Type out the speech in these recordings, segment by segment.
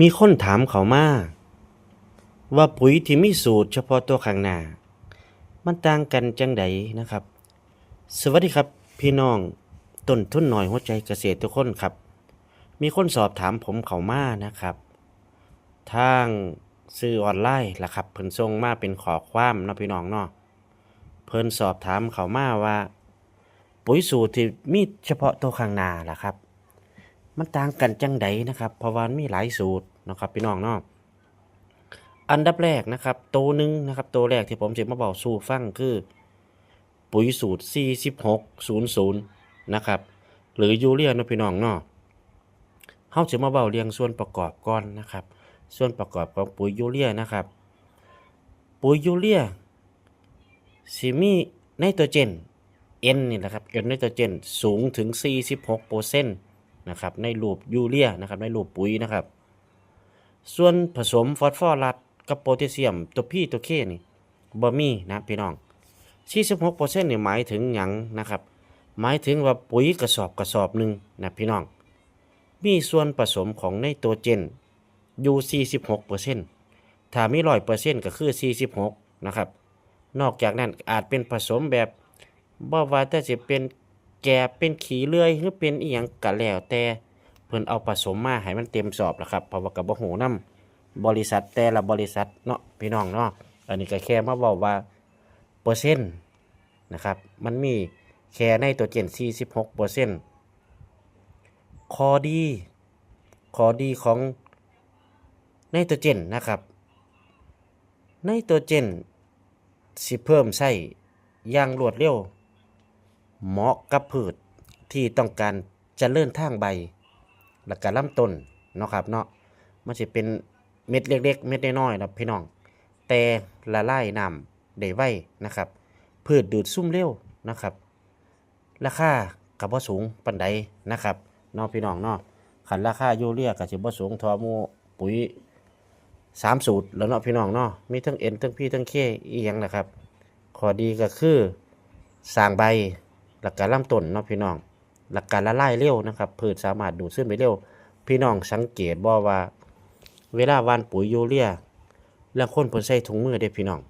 มีคนถามเขามาว่าปุ๋ยที่มีสูตรเฉพาะตัวข้างหน้า มันต่างกันจังใดนะครับ สวัสดีครับพี่น้องต้นทุนหน่อยหัวใจเกษตรทุกคนครับ มีคนสอบถามผมเขามานะครับ ทางซื้อออนไลน์ล่ะครับ เพิ่นส่งมาเป็นขอความเนาะพี่น้องเนาะเพิ่นสอบถามเขามาว่า ปุ๋ยสูตรที่มีเฉพาะตัวข้างหน้าล่ะครับ มันต่างกันจังใดนะครับเพราะว่ามันมีหลายสูตรนะครับพี่น้องเนาะอันดับแรกนะครับตัวหนึ่งนะครับตัวแรกที่ผมจะมาบอกสู่ฟังคือ ปุ๋ยสูตร 4600 นะครับ หรือยูเรียนะพี่น้องเนาะเฮาจะมาเบาเรียงส่วนประกอบก่อนนะครับ ส่วนประกอบของปุ๋ยยูเรียนะครับ ปุ๋ยยูเรียสิมีไนโตรเจน N นี่แหละครับ N ไนโตรเจนสูงถึง 46%นต์ นะครับในรูปยูเรียนะครับในรูปปุ๋ยนะครับ ส่วนผสมฟอสฟอรัสกับโพแทสเซียมตัวพี่ตัวเคนี่บ่มีนะพี่น้อง 46%นี่หมายถึงหยังนะครับ หมายถึงว่าปุ๋ยกระสอบกระสอบหนึ่งนะพี่น้อง มีส่วนผสมของไนโตรเจนอยู่ 46%ถ้ามี100%ก็คือ 46 นะครับ นอกจากนั้นอาจเป็นผสมแบบบ่ว่าแต่จะเป็น แกบเป็นขี้เลื่อยหรือเป็นอีหยังก็แล้วแต่เพิ่นเอาผสมมาให้มันเต็มสอบล่ะครับเพราะว่าก็บ่ฮู้นํบริษัทแต่ละบริษัทเนาะพี่น้องเนาะอันนี้ก็แค่มาเว้าว่าเปอร์เซ็นต์นะครับมันมีแค่ในตัวเจน46เปอร์เซ็นต์คอดีคอดีของไนโตรเจนนะครับไนโตรเจนสิเพิ่มใส่อย่างรวดเร็ว เหมาะกับพืชที่ต้องการจะเลื่อนทางใบ และก็ลำต้นเนาะครับเนาะมันจะเป็นเม็ดเล็กๆ เม็ดน้อยๆนะพี่น้อง แต่ละลายน้ำได้ไวนะครับ พืชดูดซุ่มเร็วนะครับ ราคากับว่าสูงปันใดนะครับเนาะพี่น้องเนาะขันราคายูเรียกับสิบ่สูงทอหมูปุ๋ยสามสูตรแล้วเนาะพี่น้องเนาะมีทั้งเอ็นทั้งพี่ทั้งเคอีหยังนะครับ ข้อดีก็คือสร้างใบ หลักการลำต้นเนาะพี่น้อง หลักการละลายเร็วนะครับพืชสามารถดูดซึมไปเร็ว พี่น้องสังเกตบ่ว่า เวลาวานปุ๋ยยูเรียแล้วคนเพิ่นใส่ถุงมือเด้พี่น้อง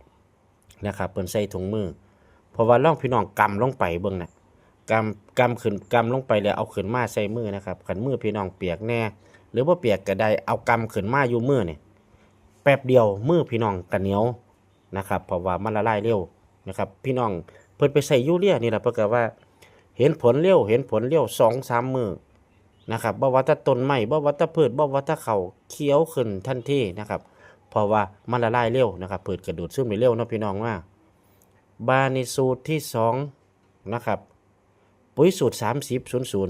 นะครับเพิ่นใส่ถุงมือเพราะว่าล่องพี่น้องกำลงไปเบิ่งน่ะกำกำขึ้นกำลงไปแล้วเอาขึ้นมาใส่มือนะครับขันมือพี่น้องเปียกแน่ หรือว่าเปียกก็ได้เอากำขึ้นมาอยู่มือเนี่ยแป๊บเดียวมือพี่น้องกระเหนียวนะครับเพราะว่ามันละลายเร็วนะครับ พี่น้องเพิ่นไปใส่ยูเรียนี่แหละเพราะว่า เห็นผลเร็วเห็นผลเร็วสองสามมือนะครับบ่ว่าแตต้นไม้บ่ว่าแตพืชบ่ว่าแตเขาเขียวขึ้นทันทีนะครับ เพราะว่ามันละลายเร็วนะครับพืชกระดูดซึมไปเร็วนะพี่น้องว่าบานิสูตรที่สองนะครับ ปุ๋ยสูตร 30 00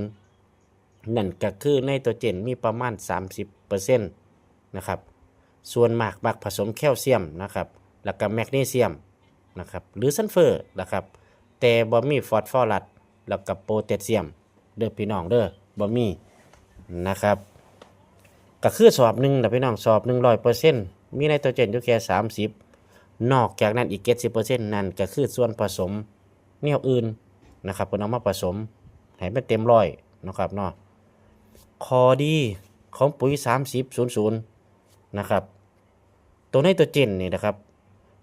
นั่นก็คือไนโตรเจนมีประมาณ 30%นะครับ ส่วนมากมักผสมแคลเซียมนะครับแล้วก็แมกนีเซียมนะครับหรือซัลเฟอร์นะครับแต่บ่มีฟอสฟอรัส แล้วกับโพแทสเซียม เด้อพี่น้องเด้อบ่มีนะครับก็คือสอบหนึ่งนะพี่น้องสอบหนึ่งร้อยเปอร์เซ็นต์มีไนโตรเจนอยู่แค่สามสิบนอกจากนั้นอีกเจ็ดสิบเปอร์เซ็นต์นั่นก็คือส่วนผสมแนวอื่นนะครับเพิ่นเอามาผสมให้มันเต็มร้อยนะครับเนาะคอดีของปุ๋ยสามสิบศูนย์ศูนย์นะครับ ตัวไนโตรเจนนี่นะครับ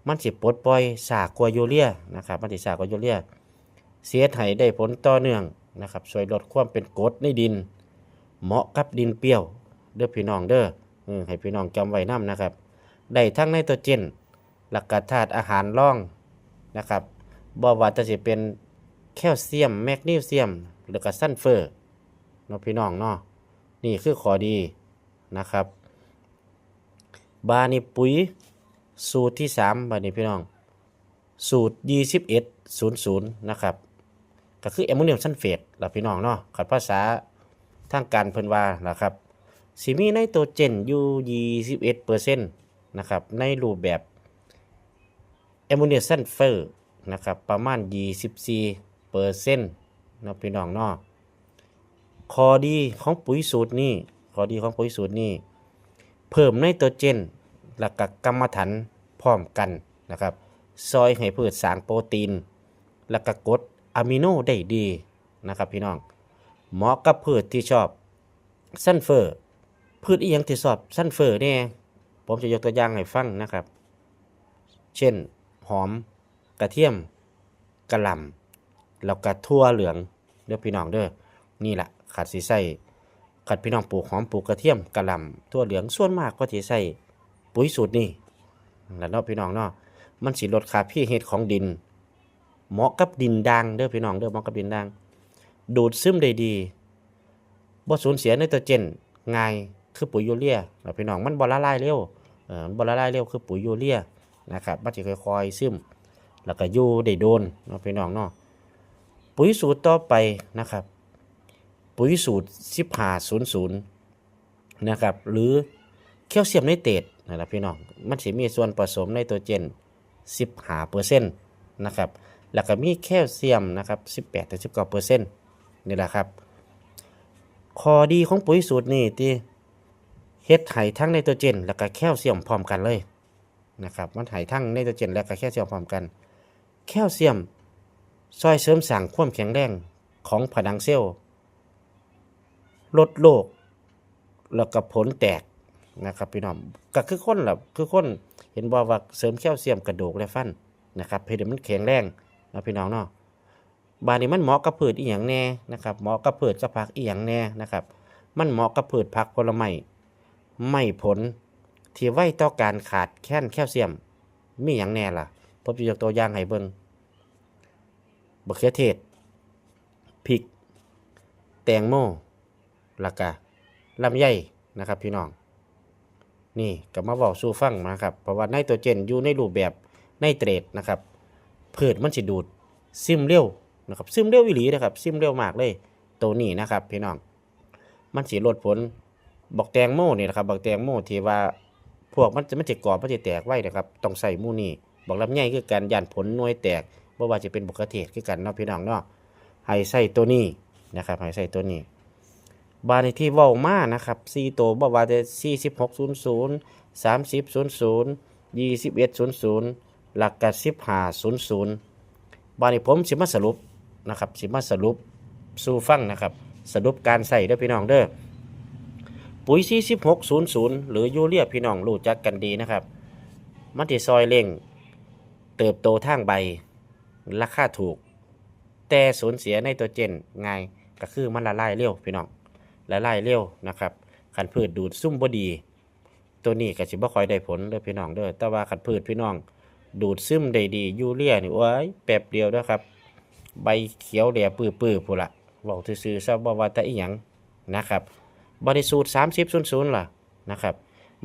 มันสิปลดปล่อยสากกว่ายูเรียนะครับมันสิสากกว่ายูเรีย เสียไห้ได้ผลต่อเนื่องนะครับช่วยลดความเป็นกรดในดิน เหมาะกับดินเปรี้ยว เด้อพี่น้องเด้อเออให้พี่น้องจำไว้นํนะครับ ได้ทั้งไนโตรเจน หลักกธาตุอาหารร่องนะครับบ่ว่าจะสิเป็นแคลเซียม แมกนีเซียม หรือก็ซัลเฟอร์เนาะพี่น้องเนาะนี่คือข้อดีนะครับ บานี่ปุ๋ยสูตรที่ 3บัดนี้พี่น้อง สูตร 2100 นะครับ ก็คือแอมโมเนียมซัลเฟตล่ะพี่น้องเนาะขัดภาษาทางการเพิ่นว่าล่ะครับสิมีไนโตรเจนอยู่ 21%นะครับ ในรูปแบบแอมโมเนียมซัลเฟอร์นะครับ ประมาณ 24%เนะพี่น้องเนาะข้อดีของปุ๋ยสูตรนี้ข้อดีของปุ๋ยสูตรนี้ เพิ่มไนโตรเจนและกับกรรมฐานพร้อมกันนะครับ ซอยให้พืชสร้างโปรตีน และก็กด อะมิโนได้ดีนะครับพี่น้อง เหมาะกับพืชที่ชอบซัลเฟอร์ พืชอีหยังที่สอบซัลเฟอร์เนี่ยผมจะยกตัวอย่างให้ฟังนะครับ เช่นหอมกระเทียมกระหล่ำแล้วก็ทั่วเหลืองเด้อพี่น้องเด้อนี่แหละขาดสีใส่ขัดพี่น้องปลูกหอมปลูกกระเทียมกระหล่ำทั่วเหลืองส่วนมากก็ที่ใส่ปุ๋ยสูตรนี่แล้วเนาะพี่น้องเนาะมันสิลดค่าพี่เฮ็ดของดิน เหมาะกับดินด่างเด้อพี่น้องเด้อเหมาะกับดินด่างดูดซึมได้ดีบ่สูญเสียไนโตรเจนง่ายคือปุ๋ยยูเรียแล้วพี่น้องมันบ่ละลายเร็วเออบ่ละลายเร็วคือปุ๋ยยูเรียนะครับมันสิค่อยๆซึมแล้วก็อยู่ได้โดนเนาะพี่น้องเนาะปุ๋ยสูตรต่อไปนะครับ ปุ๋ยสูตร1500นะครับหรือแคลเซียมไนเตรตนะครับพี่น้องมันสิมีส่วนผสมไนโตรเจน15เปอร์เซ็นต์นะครับ แล้วก็มีแคลเซียมนะครับ18ถึง19เปอร์เซ็นต์นี่แหละครับข้อดีของปุ๋ยสูตรนี้ที่เฮ็ดไห้ทั้งไนโตรเจน แล้วก็แคลเซียมพร้อมกันเลยนะครับมันไห้ทั้งไนโตรเจน และก็แคลเซียมพร้อมกัน แคลเซียมช่วยเสริมสร้างความแข็งแรงของผนังเซลล์ลดโรคแล้วก็ผลแตกนะครับพี่น้องก็คือคนล่ะคือคนเห็นบอกว่าเสริมแคลเซียมกระดูกและฟันนะครับเพื่อให้มันแข็งแรง นะพี่น้องเนาะบานนี้มันเหมาะกับพืชอีหยังแน่นะครับเหมาะกับพืชกับผักอีหยังแน่นะครับ มันเหมาะกับพืชผักผลไม้ไม่ผลที่ไว้ต่อการขาดแคลนแคลเซียมมีอย่างแน่ล่ะผมจะยกตัวอย่างให้เบิ่งบะเขือเทศพริก แตงโมล้วก็ลำไยนะครับ พี่น้อง นี่ก็มาบอกสู่ฟังนะครับ เพราะว่าไนโตรเจนอยู่ในรูปแบบไนเตรตนะครับ พืชมันสิดูดซึมเร็วนะครับซึมเร็วอีหลีนะครับซึมเร็วมากเลยตัวนี้นะครับพี่น้องมันสิลดผลบอกแตงโมนี่นะครับบอกแตงโมที่ว่าพวกมันจะมันจะกรอบมันจะแตกไว้นะครับต้องใส่มูนี่บอกลำไยคือการยันผลน่วยแตกบ่ว่าจะเป็นบกกระเทศคือกันเนาะพี่น้องเนาะให้ใส่ตัวนี้นะครับให้ใส่ตัวนี้ บาในที่เว้ามานะครับ4ตัวบ่ว่าจะ4600 3000 2100 หลักกะ1500บานี้ผมสิมาสรุปนะครับสิมาสรุปสู่ฟังนะครับ สรุปการใส่เด้อพี่น้องเด้อปุ๋ย4600 หรือยูเรียพี่น้องรู้จักกันดีนะครับมันสิซอยเร่ง เติบโตทางใบ ราคาถูก แต่สูญเสียในตัวเจนง่ายก็คือมันละลายเร็วพี่น้องละลายเร็วนะครับขันพืชดูดซุ่มบดี ตัวนี้ก็สิบ่ค่อยได้ผลเด้อพี่น้องเด้อแต่ว่าขันพืชพี่น้อง ดูดซึมได้ดียูเรียนี่โอ้ยแป๊บเดียวเด้อครับ ใบเขียวแหลปื้อๆพุ่นละเว้าซื่อๆซะบ่ว่าแต่อีหยังนะครับบริสูตร30 00ล่ะนะครับ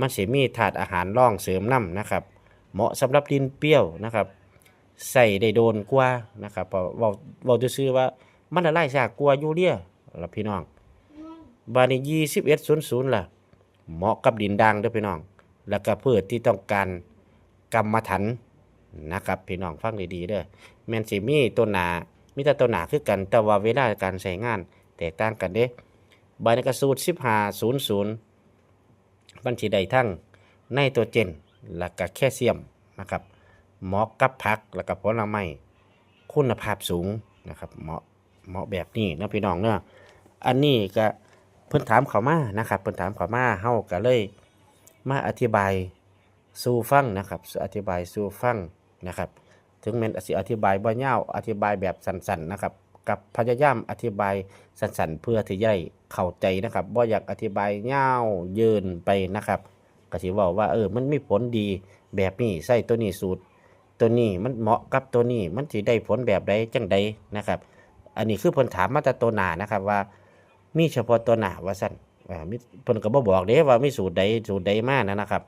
มันสิมีถาดอาหารร่องเสริมน้ำนะครับ เหมาะสำหรับดินเปรี้ยวนะครับใส่ได้โดนกว่านะครับพราะเว้าเว้าซื่อว่ามันละลายช้ากว่ายูเรียล่ะพี่น้องบานี้ยี่สิบเอ็ดศูนย์ศูนย์ล่ะ เหมาะกับดินด่างด้อพี่น้อง แล้วก็พืชที่ต้องการกรรมฐาน นะครับพี่น้องฟังดีๆเด้อแมนสิมีต้นหนามีแต่ต้นหนาคือกันแต่ว่าเวลาการใช้งาน แตกต่างกันเด้บานี้ก็สูตรสิบห้าศูนย์ศูนย์มันสิได้ทั้งไนโตรเจนแล้วก็แคลเซียมนะครับเหมาะกับผักแล้วก็ผลไม้คุณภาพสูงนะครับเหมาะเหมาะแบบนี้นะพี่น้องเนาะอันนี้ก็เพิ่นถามเขามานะครับเพิ่นถามเขามาเฮาก็เลยมาอธิบายสู่ฟังนะครับอธิบายสู่ฟัง นะครับ ถึงแม้นสิอธิบายบ่ยาวอธิบายแบบสั้นๆนะครับ กับพยายามอธิบายสั้นๆเพื่อที่จะได้เข้าใจนะครับบ่อยากอธิบายยาวยินไปนะครับก็สิเว้าว่าเออมันมีผลดีแบบนี้ใส่ตัวนี้สูตร ตัวนี้มันเหมาะกับตัวนี้มันสิได้ผลแบบใดจังใดนะครับ อันนี้คือเพิ่นถามมาแต่ตัวหนานะครับว่า มีเฉพาะตัวหนาว่าสั่นอ่ามีเพิ่นก็บ่บอกเด้ว่ามีสูตรใดสูตรใดมานะนะครับ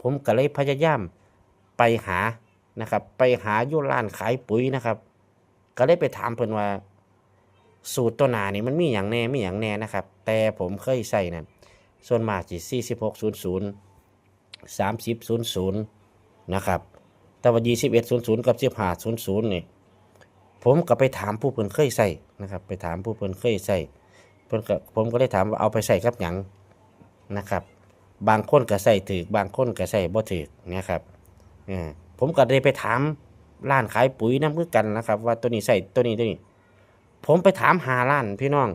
ผมก็เลยพยายามไปหา นะครับ ไปหาอยู่ร้านขายปุ๋ยนะครับ ก็เลยไปถามเพิ่นว่า สูตรตัวหนานี่มันมีอย่างแน่มีอย่างแน่นะครับ แต่ผมเคยใส่นั่นส่วนมากสิ4600 3000นย์นะครับแต่ว่า2100กับ1500นี่ผมก็ไปถามผู้เพิ่นเคยใส่นะครับ ไปถามผู้เพิ่นเคยใส่เพิ่นก็ผมก็เลยถามว่าเอาไปใส่กับหยังนะครับ บางคนก็ใส่ถือบางคนก็ใส่บ่ถือนะครับเออ ผมก็ได้ไปถามร้านขายปุ๋ยน้ำคือกันนะครับ ว่าตัวนี้ใส่ตัวนี้ตัวนี้ ผมไปถามหาร้านพี่น้อง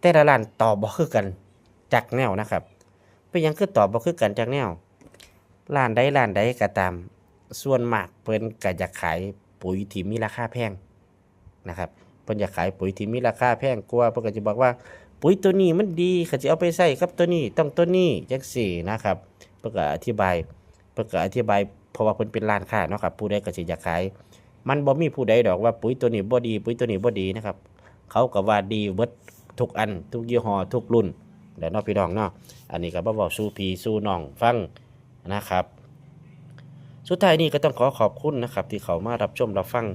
แต่ละร้านตอบบ่คือกันจักแนวนะครับเป็นยังคือตอบบ่คือกันจักแนวร้านใดร้านใดก็ตาม ส่วนมากเพิ่นก็อยากขายปุ๋ยที่มีราคาแพงนะครับเพิ่นอยากขายปุ๋ยที่มีราคาแพงกว่าเพิ่นก็จะบอกว่าปุ๋ยตัวนี้มันดีเขาจะเอาไปใส่กับตัวนี้ต้องตัวนี้จังสี่นะครับเพิ่นก็อธิบายเพิ่นก็อธิบาย เพราะว่าเพิ่นเป็นร้านค้าเนาะครับผู้ใดก็สิอยากขาย มันบ่มีผู้ใดดอกว่าปุ๋ยตัวนี้บ่ดี ปุ๋ยตัวนี้บ่ดีนะครับ เขาก็ว่าดีเบิดทุกอัน ทุกยี่ห้อทุกรุ่นเดี๋ยวเนาะพี่น้องเนาะอันนี้ก็บ่เว้าสู่พี่สู่น้องฟังนะครับ สุดท้ายนี้ก็ต้องขอขอบคุณนะครับ ที่เขามารับชมรับฟัง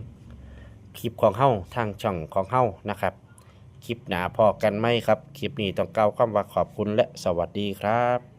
คลิปของเฮาทางช่องของเฮานะครับคลิปหนาพอกันไหมครับ คลิปนี้ต้องกล่าวคำว่าขอบคุณและสวัสดีครับ